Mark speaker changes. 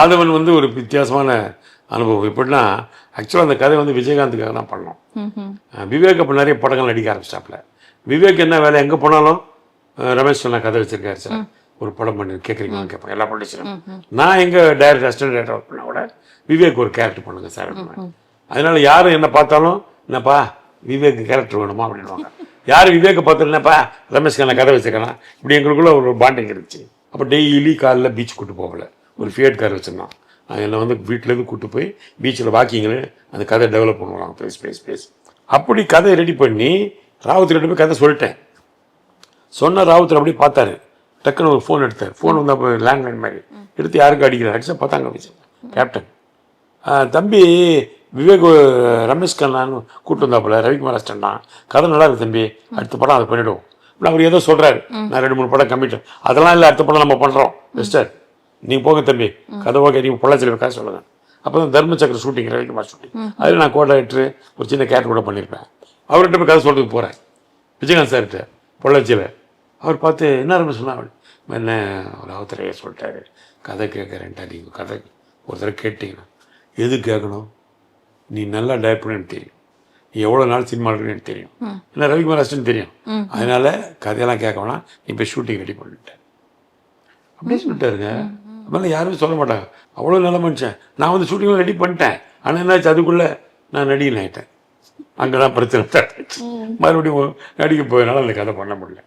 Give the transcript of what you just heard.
Speaker 1: ஆதவன் வந்து ஒரு வித்தியாசமான அனுபவம். எப்படின்னா ஆக்சுவலாக அந்த கதை வந்து விஜயகாந்துக்காக தான் பண்ணோம். விவேக் அப்போ நிறைய படங்கள் நடிக்க ஆரம்பிச்சிட்டாப்ல விவேக் என்ன வேலை எங்கே போனாலும் ரமேஷ் சொன்ன கதை வச்சிருக்காரு சார். ஒரு படம் பண்ணி கேட்குறீங்களான்னு கேட்பேன் எல்லா ப்ரொடியூசரும் நான் எங்கே டைரக்டர் அசிஸ்டன்ட் டேரக்டர் ஒர்க் பண்ணால் கூட விவேக் ஒரு கேரக்டர் பண்ணுங்க சார். அதனால யாரும் என்ன பார்த்தாலும் என்னப்பா விவேக் கேரக்டர் வேணுமா அப்படின்வாங்க யார் விவேக்கை என்னப்பா ரமேஷ்க்கு நான் கதை வச்சிருக்கேன்? இப்படி எங்களுக்குள்ள ஒரு பாண்டிங் இருந்துச்சு. அப்போ டெய்லி காலைல பீச் கூட்டு போகல. ஒரு ஃபியட் கார் வச்சுருந்தான். அது என்னை வந்து வீட்டிலேருந்து கூப்பிட்டு போய் பீச்சில் வாக்கிங்கில் அந்த கதை டெவலப் பண்ணுவாங்க பேஸ் பேஸ் பேஸ் அப்படி கதை ரெடி பண்ணி ராவத்துக்கிட்ட போய் கதை சொல்லிட்டேன். சொன்ன ராவுத்தர் அப்படியே பார்த்தாரு. டக்குன்னு ஒரு ஃபோன் எடுத்தார். ஃபோன் வந்து அப்போ லேண்ட்லைன் மாதிரி. எடுத்து யாருக்கு அடிக்கிறார். அடிச்சா பார்த்தாங்க ஆஃபீஸர் கேப்டன் தம்பி விவேக் ரமேஷ் கண்ணான்னு கூப்பிட்டு வந்தாப்புல. ரவிக்குமார் அஸ்டன்டான் கதை நல்லா இருக்கு தம்பி. அடுத்த படம் அதை பண்ணிவிடுவோம் அவர் ஏதோ சொல்கிறாரு நான் ரெண்டு மூணு படம் கம்மிட்டேன். அதெல்லாம் இல்லை அடுத்த படம் நம்ம பண்ணுறோம் மிஸ்டர் நீங்கள் போங்க தம்பி கதை ஓகே நீங்கள் பொள்ளாச்சியில் காசு சொல்லுங்கள் அப்போ தான் தர்ம சக்கர ஷூட்டிங் ரவிக்குமார் ஷூட்டிங் அதில் நான் கோடாக்டர் ஒரு சின்ன கேரக்டர் கூட பண்ணியிருப்பேன் அவர்கிட்ட போய் கதை சொல்கிறதுக்கு போகிறேன் விஜயகாந்த் சார்கிட்ட பொள்ளாச்சியில் அவர் பார்த்து என்ன ஆரம்பி சொன்னாங்க என்ன ஒரு அவத்தரையே சொல்லிட்டாரு. கதை கேட்குறேன்ட்டா நீங்கள் கதை ஒரு தடவை கேட்டீங்கன்னா. எது கேட்கணும்? நீ நல்லா டைரக்ட் பண்ணு தெரியும். நீ எவ்வளோ நாள் சினிமா இருக்குன்னு தெரியும். என்ன ரவிக்குமார் அஸ்டன் தெரியும். அதனால கதையெல்லாம் கேட்க வேணாம். நீ போய் ஷூட்டிங் ரெடி பண்ணிட்டேன் அப்படின்னு சொல்லிட்டாருங்க. அதனால யாருமே சொல்ல மாட்டாங்க. அவ்வளோ நல்ல மனுஷன். நான் வந்து ஷூட்டிங் ரெடி பண்ணிட்டேன். ஆனால் என்னாச்சு? அதுக்குள்ளே நான் நடிகன் ஆகிட்டேன் அங்கே தான் பிரச்சனை. மறுபடியும் நடிக்க போயனால அந்த கதை பண்ண முடியல.